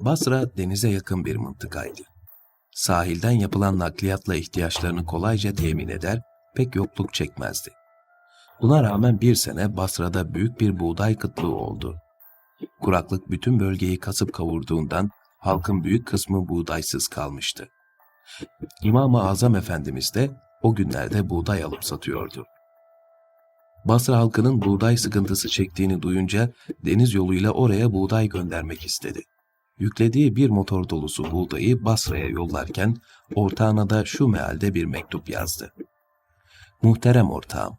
Basra denize yakın bir mıntıkaydı. Sahilden yapılan nakliyatla ihtiyaçlarını kolayca temin eder, pek yokluk çekmezdi. Buna rağmen bir sene Basra'da büyük bir buğday kıtlığı oldu. Kuraklık bütün bölgeyi kasıp kavurduğundan halkın büyük kısmı buğdaysız kalmıştı. İmam-ı Azam Efendimiz de o günlerde buğday alıp satıyordu. Basra halkının buğday sıkıntısı çektiğini duyunca deniz yoluyla oraya buğday göndermek istedi. Yüklediği bir motor dolusu buğdayı Basra'ya yollarken ortağına da şu mealde bir mektup yazdı. Muhterem ortağım,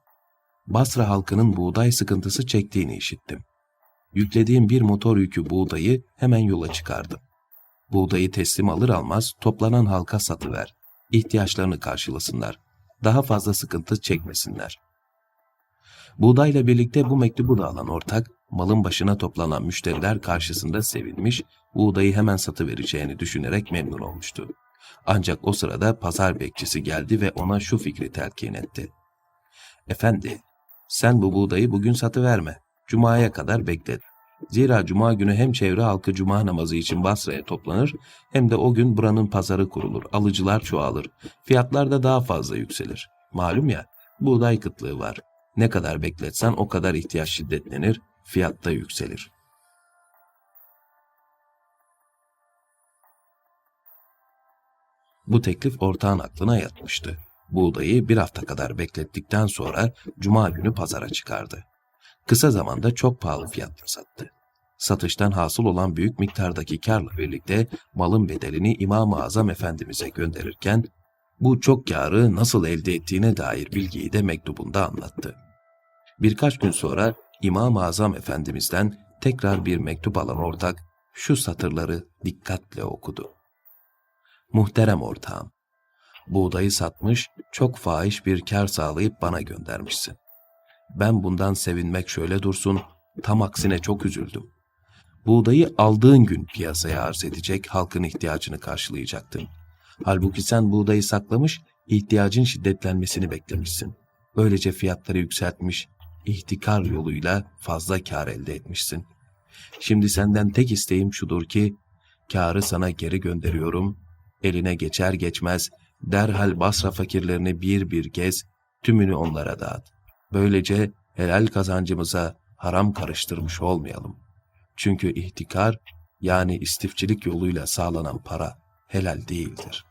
Basra halkının buğday sıkıntısı çektiğini işittim. Yüklediğim bir motor yükü buğdayı hemen yola çıkardım. Buğdayı teslim alır almaz toplanan halka satıver. İhtiyaçlarını karşılasınlar. Daha fazla sıkıntı çekmesinler. Buğdayla birlikte bu mektubu da alan ortak, malın başına toplanan müşteriler karşısında sevinmiş, buğdayı hemen satıvereceğini düşünerek memnun olmuştu. Ancak o sırada pazar bekçisi geldi ve ona şu fikri telkin etti. Efendi, sen bu buğdayı bugün satıverme. Cuma'ya kadar beklet. Zira cuma günü hem çevre halkı cuma namazı için Basra'ya toplanır hem de o gün buranın pazarı kurulur, alıcılar çoğalır, fiyatlar da daha fazla yükselir. Malum ya, buğday kıtlığı var. Ne kadar bekletsen o kadar ihtiyaç şiddetlenir, fiyat da yükselir. Bu teklif ortağın aklına yatmıştı. Buğdayı bir hafta kadar beklettikten sonra cuma günü pazara çıkardı. Kısa zamanda çok pahalı fiyatla sattı. Satıştan hasıl olan büyük miktardaki karla birlikte malın bedelini İmam-ı Azam Efendimiz'e gönderirken bu çok karı nasıl elde ettiğine dair bilgiyi de mektubunda anlattı. Birkaç gün sonra İmam-ı Azam Efendimiz'den tekrar bir mektup alan ortak şu satırları dikkatle okudu. Muhterem ortağım, buğdayı satmış, çok fahiş bir kar sağlayıp bana göndermişsin. Ben bundan sevinmek şöyle dursun, tam aksine çok üzüldüm. Buğdayı aldığın gün piyasaya arz edecek, halkın ihtiyacını karşılayacaktın. Halbuki sen buğdayı saklamış, ihtiyacın şiddetlenmesini beklemişsin. Böylece fiyatları yükseltmiş, ihtikar yoluyla fazla kar elde etmişsin. Şimdi senden tek isteğim şudur ki, karı sana geri gönderiyorum, eline geçer geçmez derhal Basra fakirlerini bir bir gez, tümünü onlara dağıt. Böylece helal kazancımıza haram karıştırmış olmayalım. Çünkü ihtikar yani istifçilik yoluyla sağlanan para helal değildir.